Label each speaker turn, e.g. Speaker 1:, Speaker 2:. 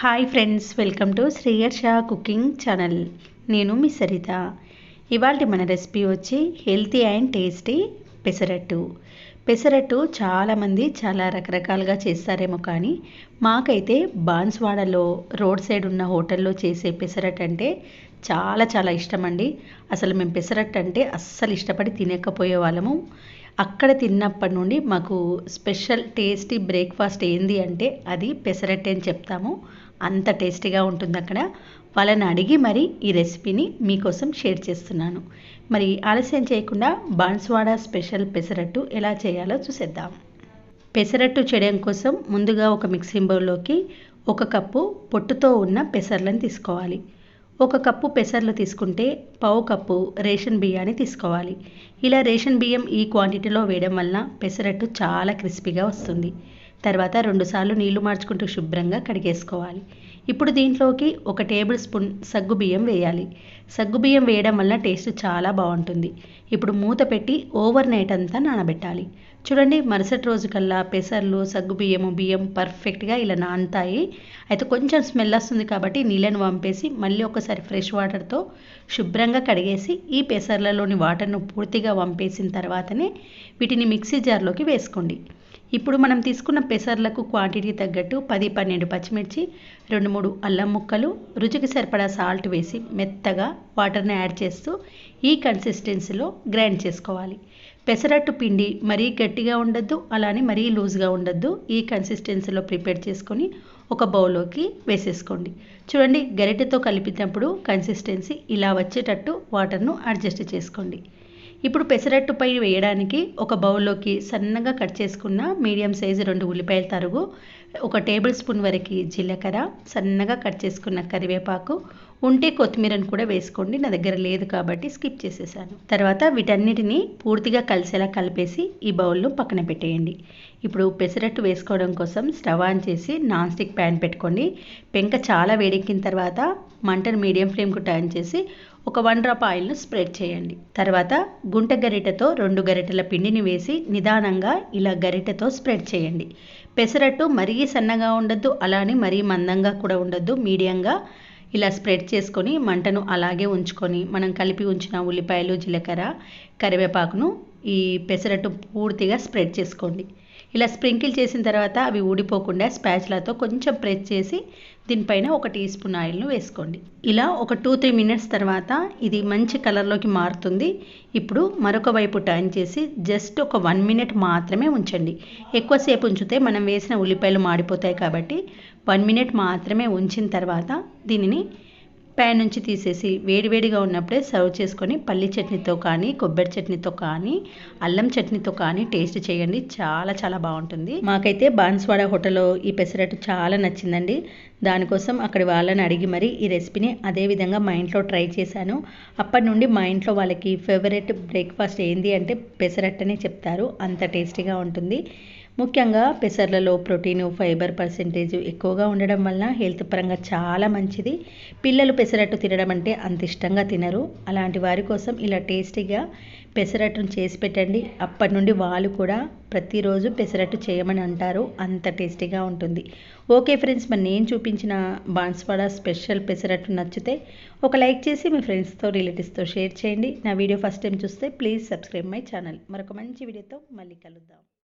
Speaker 1: Hi friends welcome to శ్రీయర్ షా cooking channel నేను మీ సరిత. ఇవాళ మన రెసిపీ వచ్చి healthy and tasty pesarattu. Pesarattu చాలామంది చాలా రకరకాలుగా చేస్తారేమో కానీ మాకైతే బాన్స్వాడలో రోడ్ సైడ్ ఉన్న హోటల్లో చేసే పెసరట్టు అంటే చాలా చాలా ఇష్టం అండి అసలు మేము పెసరట్టు అంటే అస్సలు ఇష్టపడి తినకపోయే వాళ్ళము అక్కడ తిన్నప్పటి నుండి మాకు స్పెషల్ టేస్టీ బ్రేక్ఫాస్ట్ ఏంది అంటే అది పెసరట్టు అని చెప్తాము. అంత టేస్టీగా ఉంటుంది అక్కడ. వాళ్ళని అడిగి మరి ఈ రెసిపీని మీకోసం షేర్ చేస్తున్నాను. మరి ఆలస్యం చేయకుండా బాన్స్వాడ స్పెషల్ పెసరట్టు ఎలా చేయాలో చూసేద్దాం. పెసరట్టు చేయడం కోసం ముందుగా ఒక మిక్సింగ్ బౌల్లోకి ఒక కప్పు పొట్టుతో ఉన్న పెసర్లను తీసుకోవాలి. ఒక కప్పు పెసర్లు తీసుకుంటే పావు కప్పు రేషన్ బియ్యాన్ని తీసుకోవాలి. ఇలా రేషన్ బియ్యం ఈ క్వాంటిటీలో వేయడం వలన పెసరట్టు చాలా క్రిస్పీగా వస్తుంది. తర్వాత రెండుసార్లు నీళ్ళు మార్చుకుంటూ శుభ్రంగా కడిగేసుకోవాలి. ఇప్పుడు దీంట్లోకి ఒక టేబుల్ స్పూన్ సగ్గు బియ్యం వేయాలి. సగ్గుబియ్యం వేయడం వల్ల టేస్ట్ చాలా బాగుంటుంది. ఇప్పుడు మూత పెట్టి ఓవర్ నైట్ అంతా నానబెట్టాలి. చూడండి మరుసటి రోజు కల్లా పెసర్లు సగ్గుబియ్యము బియ్యం పర్ఫెక్ట్గా ఇలా నానుతాయి. అయితే కొంచెం స్మెల్ వస్తుంది కాబట్టి నీళ్ళను వంపేసి మళ్ళీ ఒకసారి ఫ్రెష్ వాటర్తో శుభ్రంగా కడిగేసి ఈ పెసర్లలోని వాటర్ను పూర్తిగా వంపేసిన తర్వాతనే వీటిని మిక్సీ జార్లోకి వేసుకోండి. ఇప్పుడు మనం తీసుకున్న పెసర్లకు క్వాంటిటీ తగ్గట్టు పది పన్నెండు పచ్చిమిర్చి రెండు మూడు అల్లం ముక్కలు రుచికి సరిపడా సాల్ట్ వేసి మెత్తగా వాటర్ని యాడ్ చేస్తూ ఈ కన్సిస్టెన్సీలో గ్రైండ్ చేసుకోవాలి. పెసరట్టు పిండి మరీ గట్టిగా ఉండద్దు అలానే మరీ లూజ్గా ఉండద్దు. ఈ కన్సిస్టెన్సీలో ప్రిపేర్ చేసుకొని ఒక బౌల్లోకి వేసేసుకోండి. చూడండి గరిటెతో కలిపినప్పుడు కన్సిస్టెన్సీ ఇలా వచ్చేటట్టు వాటర్ను అడ్జస్ట్ చేసుకోండి. ఇప్పుడు పెసరట్టుపై వేయడానికి ఒక బౌల్లోకి సన్నగా కట్ చేసుకున్న మీడియం సైజు రెండు ఉల్లిపాయల తరుగు ఒక టేబుల్ స్పూన్ వరకు జీలకర్ర సన్నగా కట్ చేసుకున్న కరివేపాకు ఉంటే కొత్తిమీరను కూడా వేసుకోండి. నా దగ్గర లేదు కాబట్టి స్కిప్ చేసేసాను. తర్వాత వీటన్నిటిని పూర్తిగా కలిసేలా కలిపేసి ఈ బౌల్ను పక్కన పెట్టేయండి. ఇప్పుడు పెసరట్టు వేసుకోవడం కోసం స్టవ్ ఆన్ చేసి నాన్ స్టిక్ ప్యాన్ పెట్టుకోండి. పెంక చాలా వేడెక్కిన తర్వాత మంటను మీడియం ఫ్లేమ్కు టర్న్ చేసి ఒక వన్ డ్రాప్ ఆయిల్ను స్ప్రెడ్ చేయండి. తర్వాత గుంట గరిటెతో రెండు గరిటెల పిండిని వేసి నిదానంగా ఇలా గరిటెతో స్ప్రెడ్ చేయండి. పెసరట్టు మరీ సన్నగా ఉండొద్దు అలానే మరీ మందంగా కూడా ఉండొద్దు. మీడియంగా ఇలా స్ప్రెడ్ చేసుకొని మంటను అలాగే ఉంచుకొని మనం కలిపి ఉంచిన ఉల్లిపాయలు జీలకర్ర కరివేపాకును ఈ పెసరట్టు పూర్తిగా స్ప్రెడ్ చేసుకోండి. ఇలా స్ప్రింకిల్ చేసిన తర్వాత అవి ఊడిపోకుండా స్పాచ్లతో కొంచెం ప్రెస్ చేసి దీనిపైన ఒక టీ స్పూన్ ఆయిల్ను వేసుకోండి. ఇలా ఒక టూ త్రీ మినిట్స్ తర్వాత ఇది మంచి కలర్లోకి మారుతుంది. ఇప్పుడు మరొక వైపు టర్న్ చేసి జస్ట్ ఒక వన్ మినిట్ మాత్రమే ఉంచండి. ఎక్కువసేపు ఉంచితే మనం వేసిన ఉల్లిపాయలు మాడిపోతాయి కాబట్టి వన్ మినిట్ మాత్రమే ఉంచిన తర్వాత దీనిని ప్యాన్ నుంచి తీసేసి వేడివేడిగా ఉన్నప్పుడే సర్వ్ చేసుకొని పల్లి చట్నీతో కానీ కొబ్బరి చట్నీతో కానీ అల్లం చట్నీతో కానీ టేస్ట్ చేయండి. చాలా చాలా బాగుంటుంది. మాకైతే బాన్స్వాడ హోటల్లో ఈ పెసరట్టు చాలా నచ్చిందండి. దానికోసం అక్కడి వాళ్ళని అడిగి మరి ఈ రెసిపీని అదేవిధంగా మా ఇంట్లో ట్రై చేశాను. అప్పటి నుండి మా ఇంట్లో వాళ్ళకి ఫేవరెట్ బ్రేక్ఫాస్ట్ ఏంది అంటే పెసరట్టనే చెప్తారు. అంత టేస్టీగా ఉంటుంది. ముఖ్యంగా పెసర్లలో ప్రోటీన్ ఫైబర్ పర్సెంటేజ్ ఎక్కువగా ఉండడం వల్ల హెల్త్ పరంగా చాలా మంచిది. పిల్లలు పెసరట్టు తినడం అంటే అంత ఇష్టంగా తినరు. అలాంటి వారి కోసం ఇలా టేస్టీగా పెసరట్టును చేసి పెట్టండి. అప్పటి నుండి వాళ్ళు కూడా ప్రతిరోజు పెసరట్టు చేయమని అంటారు. అంత టేస్టీగా ఉంటుంది. ఓకే ఫ్రెండ్స్ మరి నేను చూపించిన బాన్స్వాడ స్పెషల్ పెసరట్టు నచ్చితే ఒక లైక్ చేసి మీ ఫ్రెండ్స్తో రిలేటివ్స్తో షేర్ చేయండి. నా వీడియో ఫస్ట్ టైం చూస్తే ప్లీజ్ సబ్స్క్రైబ్ మై ఛానల్. మరొక మంచి వీడియోతో మళ్ళీ కలుద్దాం.